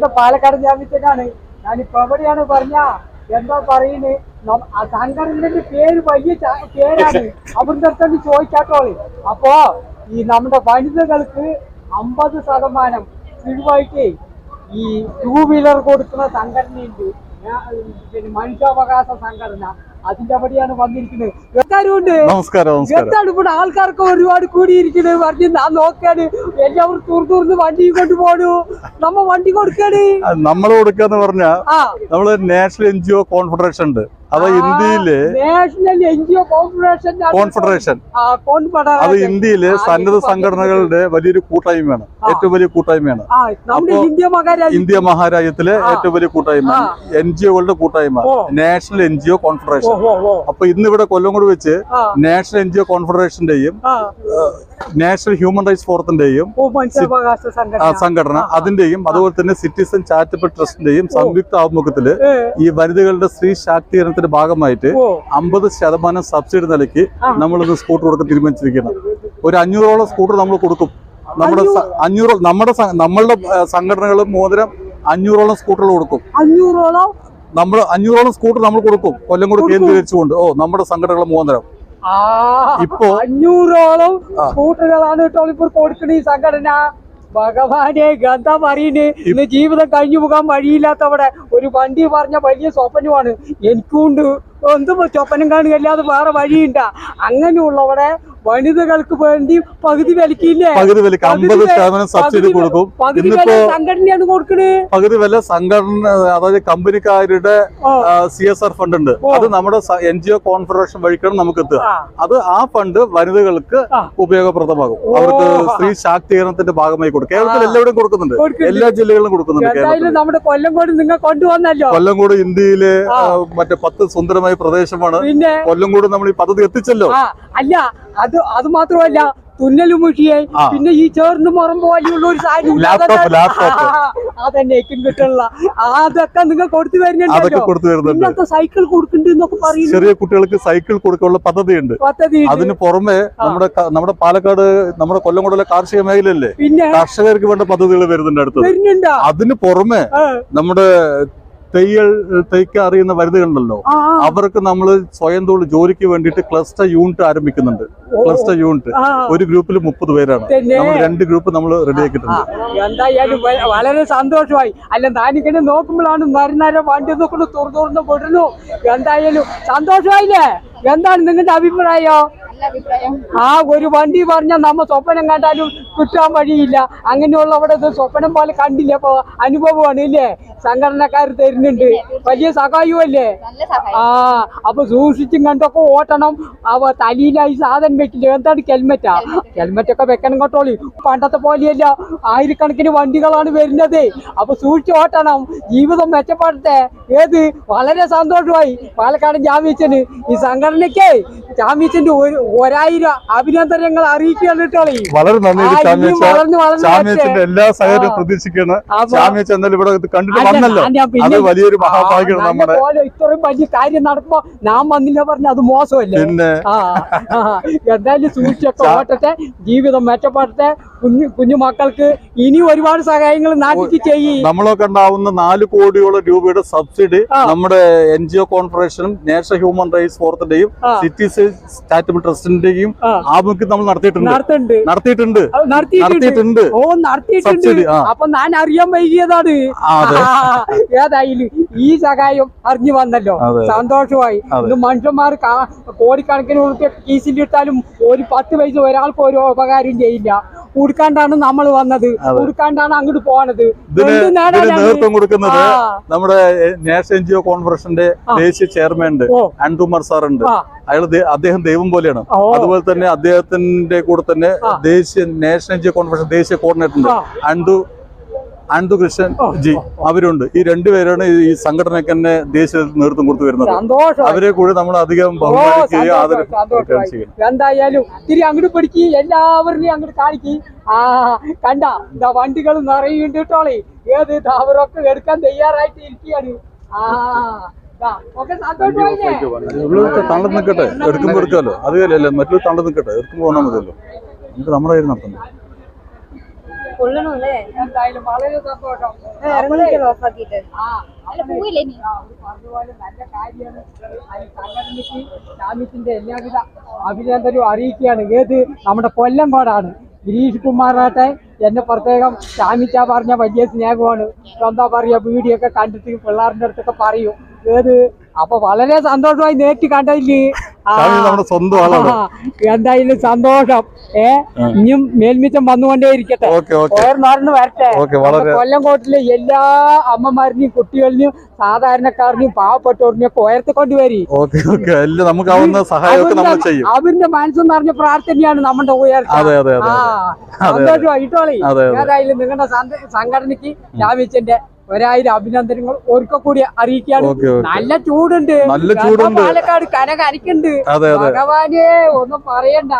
നിൽക്കുന്ന പാലക്കാട് ജാമ്യത്തിനാണ് ഞാനിപ്പോ എവിടെയാണ് പറഞ്ഞ? എന്താ പറയുന്നത് സംഘടനയുടെ പേര് വലിയ പേരാണ്. അവിടുത്തെ അടുത്ത് ചോദിക്കാത്തോളി. അപ്പോ ഈ നമ്മുടെ വനിതകൾക്ക് അമ്പത് ശതമാനം കിഴിവായിട്ട് ഈ ടൂ വീലർ കൊടുക്കുന്ന സംഘടനയുണ്ട്. പിന്നെ മനുഷ്യാവകാശ സംഘടന. അതിന്റെ അവിടെയാണ് വന്നിരിക്കുന്നത്. നമസ്കാരം എന്താണ് ഇവിടെ ആൾക്കാർക്ക് ഒരുപാട് കൂടിയിരിക്കുന്നത് പറഞ്ഞ് ഞാൻ നോക്കാണ്. എല്ലാവരും ടൂർ ടൂർന്ന് വണ്ടി കൊണ്ട് പോണു നമ്മ വണ്ടി കൊടുക്കാണ്. നമ്മൾ കൊടുക്കാന്ന് പറഞ്ഞാൽ നമ്മൾ national N G O confederation ഉണ്ട്. അത് ഇന്ത്യയിൽ national N G O confederation confederation അത് ഇന്ത്യയിലെ സന്നദ്ധ സംഘടനകളുടെ വലിയൊരു കൂട്ടായ്മയാണ്. ഏറ്റവും വലിയ കൂട്ടായ്മയാണ്. അപ്പോ ഇന്ത്യ മഹാരാജ്യം. ഇന്ത്യ മഹാരാജ്യത്തിലെ ഏറ്റവും വലിയ കൂട്ടായ്മ. എൻ ജി ഒകളുടെ കൂട്ടായ്മ national N G O confederation അപ്പൊ ഇന്നിവിടെ കൊല്ലംകോട് വെച്ച് നാഷണൽ എൻ ജി ഒ കോൺഫെഡറേഷന്റെയും നാഷണൽ ഹ്യൂമൻ റൈറ്റ്സ് ഫോറത്തിന്റെയും സംഘടന. അതിന്റെയും അതുപോലെ തന്നെ സിറ്റിസൺ ചാരിറ്റബിൾ ട്രസ്റ്റിന്റെയും സംയുക്ത ആഭിമുഖ്യത്തിൽ ഈ വനിതകളുടെ സ്ത്രീ ശാക്തീകരണത്തിന്റെ ഭാഗമായിട്ട് അമ്പത് ശതമാനം സബ്സിഡി നിലയ്ക്ക്. നമ്മളിന്ന് സ്കൂട്ടർ കൊടുക്കാൻ തീരുമാനിച്ചിരിക്കുന്നത് ഒരു അഞ്ഞൂറോളം സ്കൂട്ടർ നമ്മൾ കൊടുക്കും. നമ്മുടെ അഞ്ഞൂറ്? നമ്മുടെ നമ്മളുടെ സംഘടനകളും മോതിരം അഞ്ഞൂറോളം സ്കൂട്ടറുകൾ കൊടുക്കും. അഞ്ഞൂറോളം? നമ്മൾ അഞ്ഞൂറോളം സ്കൂട്ടർ നമ്മൾ കൊടുക്കും. കൊല്ലം കൂടെ കേന്ദ്രീകരിച്ചുകൊണ്ട്. ഓ നമ്മുടെ സംഘടനകൾ മോതിരം. ആ ഇപ്പോ അഞ്ഞൂറോളം. സ്കൂട്ടറുകളാണ് കേട്ടോ ഇപ്പൊ കൊടുക്കുന്ന ഈ സംഘടന. ഭഗവാനെ ഗന്ധ പറയുന്നത് ഇന്ന് ജീവിതം കഴിഞ്ഞു പോകാൻ വഴിയില്ലാത്തവിടെ ഒരു വണ്ടി പറഞ്ഞ വലിയ സ്വപ്നമാണ്. എനിക്കുണ്ട്. എന്തും സ്വപ്നം കാണുകയല്ലാതെ വേറെ വഴിയുണ്ട അങ്ങനെയുള്ളവിടെ വനിതകൾക്ക് വേണ്ടി പകുതി വിലക്കില്ലേ പകുതി വിലക്ക് അമ്പത് ശതമാനം സബ്സിഡി കൊടുക്കും. ഇന്നിപ്പോ സംഘടനയാണ് കൊടുക്കണേ. പകുതി വില സംഘടന അതായത് കമ്പനിക്കാരുടെ സി എസ് ആർ ഫണ്ട് ഉണ്ട്. അത് നമ്മുടെ എൻ ജി ഒ കോൺഫെഡറേഷൻ വഴിക്കാണ് നമുക്ക് എത്തുക അത് ആ ഫണ്ട് വനിതകൾക്ക് ഉപയോഗപ്രദമാകും. അവർക്ക് സ്ത്രീ ശാക്തീകരണത്തിന്റെ ഭാഗമായി കൊടുക്കും. കേരളത്തിൽ. എല്ലാവരും കൊടുക്കുന്നുണ്ട്. എല്ലാ ജില്ലകളിലും കൊടുക്കുന്നുണ്ട് കേരളത്തിൽ. നമ്മുടെ കൊല്ലംകോട് നിങ്ങൾ കൊണ്ടുവന്നല്ലോ. കൊല്ലംകോട് ഇന്ത്യയിലെ മറ്റേ പത്ത് സുന്ദരമായ പ്രദേശമാണ്. കൊല്ലംകോട് നമ്മൾ ഈ പദ്ധതി എത്തിച്ചല്ലോ. അല്ല അത് അത് മാത്രമല്ല തുന്നലും മുഷിയെ പിന്നെ ഈ ചേർന്ന് മുറം പോലെയുള്ള ഒരു സാധനം അതന്നെ കിട്ടുള്ള. അതൊക്കെ നിങ്ങൾ കൊടുത്തു വരുന്നുണ്ട് ഇന്നത്തെ സൈക്കിൾ കൊടുക്കുന്നുണ്ട് പറയുന്നു. ചെറിയ കുട്ടികൾക്ക് സൈക്കിൾ കൊടുക്കാനുള്ള പദ്ധതിയുണ്ട്. പദ്ധതി ഉണ്ട്. അതിന് പുറമെ നമ്മുടെ നമ്മുടെ പാലക്കാട് നമ്മുടെ കൊല്ലംകോടിലെ കാർഷിക മേഖലയല്ലേ? പിന്നെ? കർഷകർക്ക് വേണ്ട പദ്ധതികൾ വരുന്നുണ്ട് അടുത്ത് അതിന് പുറമെ നമ്മുടെ തെയ്യൽ തയ്ക്കാൻ അറിയുന്ന വനിതകളുണ്ടല്ലോ. അവർക്ക് നമ്മൾ സ്വയം തൊഴിൽ ജോലിക്ക് വേണ്ടിയിട്ട് ക്ലസ്റ്റർ യൂണിറ്റ് ആരംഭിക്കുന്നുണ്ട്. ക്ലസ്റ്റർ യൂണിറ്റ് ഒരു ഗ്രൂപ്പിൽ മുപ്പത് പേരാണ്. നമ്മൾ രണ്ട് ഗ്രൂപ്പ് നമ്മൾ റെഡി ആക്കിയിട്ടുണ്ട്. എന്തായാലും വളരെ സന്തോഷമായി. അല്ല താനിങ്ങനെ നോക്കുമ്പോഴാണ് മരുന്നാരെ വണ്ടി നോക്കുന്നു തുറന്നു തുറന്ന് വിടുന്നു എന്തായാലും സന്തോഷമായില്ലേ? എന്താണ് നിങ്ങളുടെ അഭിപ്രായം? ആ ഒരു വണ്ടി പറഞ്ഞാൽ നമ്മ സ്വപ്നം കണ്ടാലും കിട്ടാൻ വഴിയില്ല. അങ്ങനെയുള്ള അവിടെ സ്വപ്നം പോലെ കണ്ടില്ല. അപ്പൊ അനുഭവമാണ് ഇല്ലേ? സംഘടനക്കാർ തരുന്നുണ്ട്. വലിയ സഹായമല്ലേ ആ അപ്പൊ സൂക്ഷിച്ചും കണ്ടൊക്കെ ഓട്ടണം. അവ തലയിലായി സാധനം വെക്കില്ല? എന്താണ് ഹെൽമെറ്റാ ഹെൽമെറ്റ് ഒക്കെ വെക്കണം കേട്ടോളി പണ്ടത്തെ പോലെയല്ല. ആയിരക്കണക്കിന് വണ്ടികളാണ് വരുന്നത്. അപ്പൊ സൂക്ഷിച്ച് ഓട്ടണം. ജീവിതം മെച്ചപ്പെടട്ടെ. ഏത്? വളരെ സന്തോഷമായി. പാലക്കാട് ജാമ്യച്ചന്. ഈ സംഘടനയ്ക്ക് ജാമ്യച്ചന്റെ ഒരു ഒരായിരം അഭിനന്ദനങ്ങൾ അറിയിക്കുകയാണ് വളരെ നന്ദി ചാമ്യച്ചന്റെ എല്ലാ സഹകരണവും പ്രതീക്ഷിക്കുന്നു പ്രതീക്ഷിക്കുകയാണ്. ചാമ്യച്ച എന്നാലും ഇവിടെ കണ്ടിട്ട് വന്നല്ലോ. അത് വലിയൊരു മഹാഭാഗ്യമാണ് നമ്മുടെ ഇത്രയും വലിയ കാര്യം നടക്കുമ്പോ ഞാൻ വന്നില്ല പറഞ്ഞ അത് മോശമല്ലേ? പിന്നെ എന്തായാലും സൂക്ഷിച്ചൊക്കെ ഓട്ടത്തെ ജീവിതം മെച്ചപ്പെടട്ടെ. കുഞ്ഞു കുഞ്ഞു മക്കൾക്ക് ഇനി ഒരുപാട് സഹായങ്ങൾ നാട്ടിൽ ചെയ്യും. നമ്മളൊക്കെ ഉണ്ടാവുന്ന നാല് കോടിയോളം രൂപയുടെ സബ്സിഡി നമ്മുടെ എൻ ജി ഒ കോൺഫറേഷനും നാഷണൽ ഹ്യൂമൻ റൈറ്റ്സ് ഫോറത്തിന്റെയും സിറ്റി സിറ്റിസൺ ചാരിറ്റബിൾ ട്രസ്റ്റിന്റെയും ആ. ആഭിമുഖ്യം നമ്മൾ നടത്തിയിട്ടുണ്ട്. നടത്തിയിട്ടുണ്ട്. നടത്തിയിട്ടുണ്ട്. ഓ നടത്തിയിട്ടുണ്ട്. അപ്പൊ ഞാൻ അറിയാൻ വൈകിയതാണ്. ഏതായാലും ഈ സഹായം അറിഞ്ഞു വന്നല്ലോ. സന്തോഷമായി. ഇന്ന് മനുഷ്യന്മാർ കോടിക്കണക്കിന് കീസിൽ ഇട്ടാലും ഒരു പത്ത് പൈസ ഒരാൾക്ക് ഒരു ഉപകാരം ചെയ്യില്ല. കൊടുക്കാണ്ടാണ് നമ്മൾ വന്നത്. കൊടുക്കാണ്ടാണ് അങ്ങോട്ട് പോകണത്? നേതൃത്വം കൊടുക്കുന്നത് നമ്മുടെ നാഷണൽ എൻ ജി ഒ കോൺഫറൻസിന്റെ ദേശീയ ചെയർമാൻ ഉണ്ട്. അൻകുമാർ സാർ ഉണ്ട്. അയാൾ അദ്ദേഹം ദൈവം പോലെയാണ്. അതുപോലെ തന്നെ അദ്ദേഹത്തിന്റെ കൂടെ തന്നെ. ദേശീയ national N G O conference ദേശീയ കോർഡിനേറ്റർ ഉണ്ട്. ആ. അൻഡു കൃഷ്ണൻ ജി അവരുണ്ട്. ഈ രണ്ടുപേരാണ് ഈ സംഘടനയ്ക്ക് തന്നെ ദേശീയ നേതൃത്വം കൊടുത്തു വരുന്നത്. സന്തോഷം അവരെ കൂടെ നമ്മൾ അധികം ബഹുമാനിക്കുകയും ആദരിക്കുകയും എന്തായാലും തിരി അങ്ങോട്ട് എല്ലാവരെയും ആ കണ്ട ഇതാ വണ്ടികൾ നിറയുണ്ട് കേട്ടോളെ. ഏത് അവരൊക്കെ എടുക്കാൻ തയ്യാറായിട്ട് ഇരിക്കുകയാണ്. ആ തള്ളു നിൽക്കട്ടെ എടുക്കുമ്പോൾ എടുക്കാമല്ലോ അത് കാര്യമല്ല മറ്റൊരു തള്ളു നിൽക്കട്ടെ എടുക്കുമ്പോൾ വന്നാൽ മതിയല്ലോ. നമുക്ക് നമ്മുടെ കയ്യിൽ നടത്തണം കൊള്ളണല്ലേ എന്തായാലും വളരെ സന്തോഷം. ആ അല്ല പോയില്ലേ നീ? പറഞ്ഞതുപോലെ നല്ല കാര്യമാണ് അത് സംഘടനയ്ക്ക് ജാമ്യത്തിന്റെ എല്ലാവിധ അഭിനന്ദനവും അറിയിക്കുകയാണ്. ഏത് നമ്മുടെ കൊല്ലംകോടാണ് ഗിരീഷ് കുമാറാട്ടെ എന്നെ പ്രത്യേകം ശാമിച്ച പറഞ്ഞ വലിയ സ്നേഹമാണ്. എന്താ പറയാ വീഡിയോ ഒക്കെ കണ്ടിട്ട് പിള്ളേരുടെ അടുത്തൊക്കെ പറയും. ഏത് അപ്പൊ വളരെ സന്തോഷമായി നേരിട്ട് കണ്ടില്ലേ? എന്തായാലും സന്തോഷം. ഏ ഇനിയും മേൽമിച്ചം വന്നുകൊണ്ടേയിരിക്കട്ടെ. ഓർമ്മ വരട്ടെ? കൊല്ലംകോട്ടിലെ എല്ലാ അമ്മമാരിനെയും കുട്ടികളിനെയും സാധാരണക്കാരനെയും പാവപ്പെട്ടവരിനെയും ഒക്കെ നമ്മൾ ചെയ്യും. അവന്റെ മനസ്സ് നിറഞ്ഞ പ്രാർത്ഥനയാണ് നമ്മുടെ ഉയർച്ച. അതെ അതെ അതെ സന്തോഷം ഇട്ടോളി അതെ, അതെ. ഏതായാലും നിങ്ങളുടെ സംഘടനക്ക് സംഘടനയ്ക്ക് ലാഭിച്ചന്റെ ഒരായിരം അഭിനന്ദനങ്ങൾ ഒരിക്കൽ കൂടി ഓക്കെ നല്ല ചൂടുണ്ട്. നല്ല ചൂടുണ്ട്. പാലക്കാട് കന കരക്കുണ്ട് ഭഗവാനെ ഒന്നും പറയണ്ട.